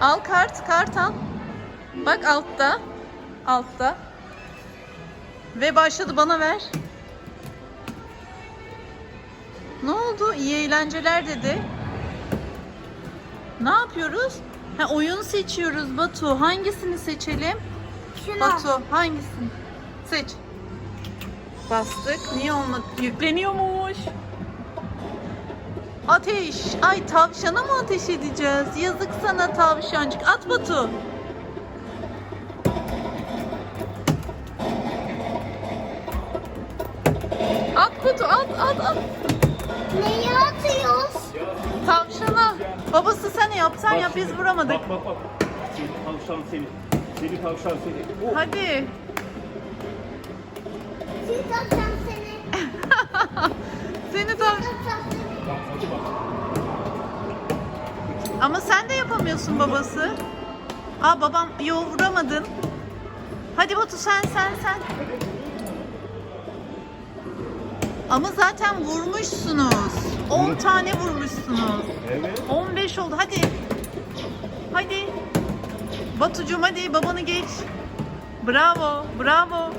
Al kart, kart al. Bak altta. Altta. Ve başladı bana ver. Ne oldu? İyi eğlenceler dedi. Ne yapıyoruz? Ha, oyun seçiyoruz Batu. Hangisini seçelim? Şunu. Batu hangisini? Seç. Bastık. Niye olmadı? Yükleniyormuş. Ateş. Ay tavşana mı ateş edeceğiz? Yazık sana tavşancık. At Batu. At Batu at at at. Neyi atıyoruz? Tavşana. Babası sen yap sen Bak yap biz şimdi. vuramadık. Bak bak bak. Seni tavşan seni. Seni tavşan seni. Oh. Hadi. Siz atacağım seni. Seni tav... Atacağım seni. Bak hadi bak. Ama sen de yapamıyorsun babası. Aa babam yo vuramadın. Hadi Batu sen sen sen. Ama zaten vurmuşsunuz. 10 tane vurmuşsunuz. Evet. 15 oldu. Hadi. Hadi. Batucuğum hadi babanı geç. Bravo. Bravo.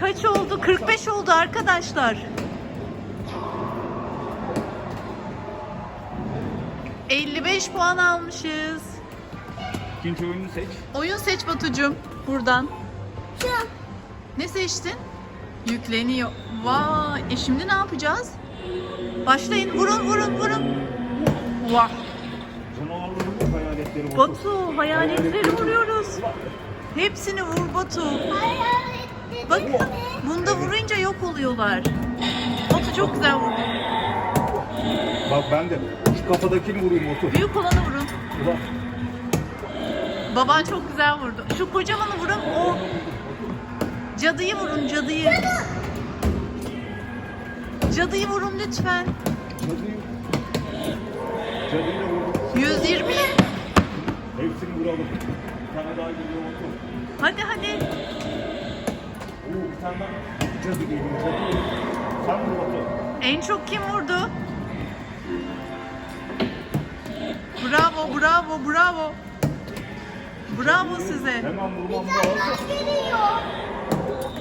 Kaç oldu? 45 oldu arkadaşlar. 55 puan almışız. İkinci oyunu seç. Oyun seç Batucuğum buradan. Şu. Ne seçtin? Yükleniyor. Vay. E şimdi ne yapacağız? Başlayın. Vurun vurun vurun. Vah. Canavarların hayaletleri var. Batu hayaletleri vuruyoruz. Hepsini vur Batu. Bakın bunda vurunca yok oluyorlar. Batu çok güzel vurdu. Bak ben de şu kafadakini vurayım otur. Büyük olanı vurun. Bak. Baban çok güzel vurdu. Şu kocamanı vurun. O cadıyı vurun cadıyı. Cadıyı vurun lütfen. Cadıyı. Cadıyı da vurdum. 120. Hepsini vuralım. Bir tane daha geliyor otur. Hadi hadi. Oo bir tane daha. Cadı geliyor. Cadı. Sen vur otur. En çok kim vurdu? Bravo, bravo, bravo. Size. Hemen vurmam Daha lazım. geliyor.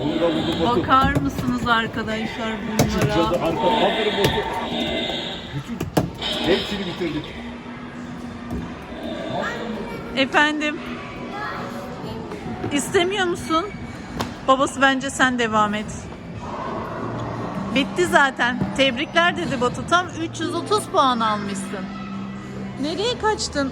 Onu da vurdum otur. Bakar mısınız arkadaşlar Şu cadı bunlara? arka. Aferin otur. Bütün hepsini bitirdik. Efendim? İstemiyor musun? Babası bence sen devam et. Bitti zaten. Tebrikler dedi Batu. Tam 330 puan almışsın. Nereye kaçtın?